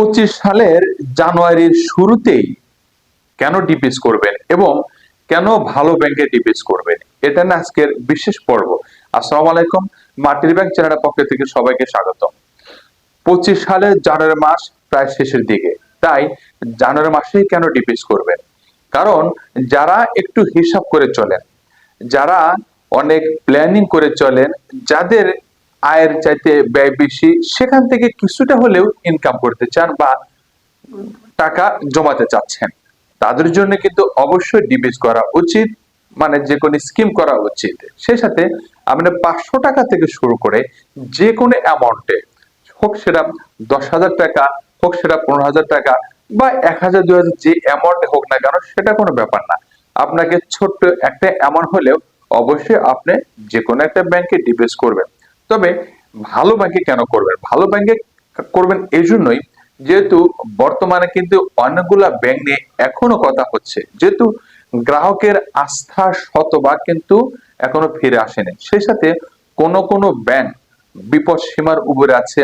পঁচিশ সালের জানুয়ারির শুরুতেই কেন ডিপিস করবেন এবং কেন ভালো ব্যাংকে ডিপিস করবেন? এটা না আজকের বিশেষ পর্ব। আসসালামু আলাইকুম, মাটির ব্যাংক চ্যানেলের পক্ষ থেকে সবাইকে স্বাগত পঁচিশ সালের জানুয়ারি মাস প্রায় শেষের দিকে, তাই জানুয়ারি মাসেই কেন ডিপিস করবেন? কারণ যারা একটু হিসাব করে চলেন, যারা অনেক প্ল্যানিং করে চলেন, যাদের আয়ের চাইতে ব্যয় বেশি, সেখান থেকে কিছুটা হলেও ইনকাম করতে চান বা টাকা জমাতে চাচ্ছেন। তাদের জন্য কিন্তু অবশ্যই ডিপিএস করা উচিত মানে যে কোনো স্কিম করা উচিত। সেই সাথে আমরা পাঁচশো টাকা থেকে শুরু করে যে কোনো অ্যামাউন্টে হোক সেটা দশ হাজার টাকা, হোক সেটা পনেরো হাজার টাকা বা এক হাজার, দুই হাজার যে অ্যামাউন্টে হোক না কেন, সেটা কোনো ব্যাপার না। আপনাকে ছোট্ট একটা অ্যামাউন্ট হলেও অবশ্যই আপনি যে কোনো একটা ব্যাংকে ডিপিএস করবেন। তবে ভালো ব্যাংকে কেন করবেন? ভালো ব্যাংকে করবেন এই জন্যই যেহেতু বর্তমানে কিন্তু অনেকগুলা ব্যাংক নিয়ে এখনও কথা হচ্ছে। যেহেতু গ্রাহকের আস্থা শতভাগ কিন্তু এখনও ফিরে আসেনি। সেই সাথে কোন কোন ব্যাংক বিপদ সীমার উপরে আছে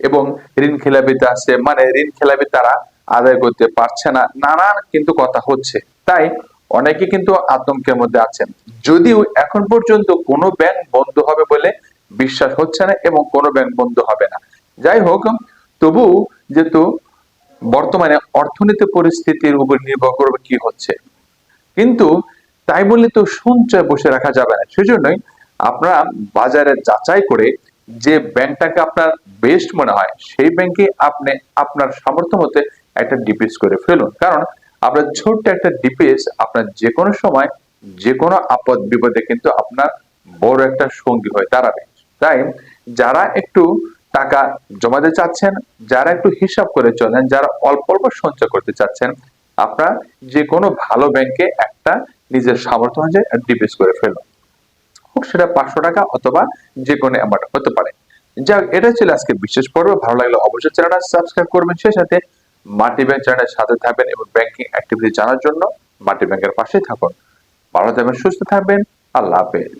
এবং ঋণ খেলাপিতে আছে। মানে ঋণ খেলাপি তারা আদায় করতে পারছে না। নানান কিন্তু কথা হচ্ছে। তাই অনেকে কিন্তু আতঙ্কের মধ্যে আছেন। যদিও এখন পর্যন্ত কোনো ব্যাংক বন্ধ হবে বলে বিশ্বাস হচ্ছে না এবং কোনো ব্যাংক বন্ধ হবে না। যাই হোক, তবু যেহেতু বর্তমানে অর্থনীতি পরিস্থিতির উপর নির্ভর করবে কি হচ্ছে। কিন্তু তাই বলে তো সঞ্চয় বসে রাখা যাবে না। সেজন্যই আপনারা বাজারে যাচাই করে যে ব্যাংকটাকে আপনার বেস্ট মনে হয়, সেই ব্যাংকে আপনি আপনার সামর্থ্য মতে একটা ডিপিএস করে ফেলুন। কারণ আপনার ছোট্ট একটা ডিপিএস আপনার যে কোনো সময় যে কোনো আপদ বিপদে কিন্তু আপনার বড় একটা সঙ্গী হয়ে দাঁড়াবে। তাই যারা একটু টাকা জমাতে চাচ্ছেন, যারা একটু হিসাব করে চলেন, যারা অল্প অল্প সঞ্চয় করতে চাচ্ছেন, আপনারা যে কোনো ভালো ব্যাংকে একটা নিজের সামর্থ্য অনুযায়ী ডিপিএস করে ফেলুন। হোক, সেটা পাঁচশো টাকা অথবা যে কোনো অ্যামাউন্ট হতে পারে। যাক, এটা ছিল আজকে বিশেষ পর্ব। ভালো লাগলে অবশ্যই চ্যানেলটা সাবস্ক্রাইব করবেন। সেই সাথে মাটি ব্যাংক চ্যানেলের সাথে থাকবেন এবং ব্যাংকিং অ্যাক্টিভিটি জানার জন্য মাটি ব্যাংকের পাশে থাকুন। ভালো থাকবেন, সুস্থ থাকবেন। আল্লাহ হাফেজ।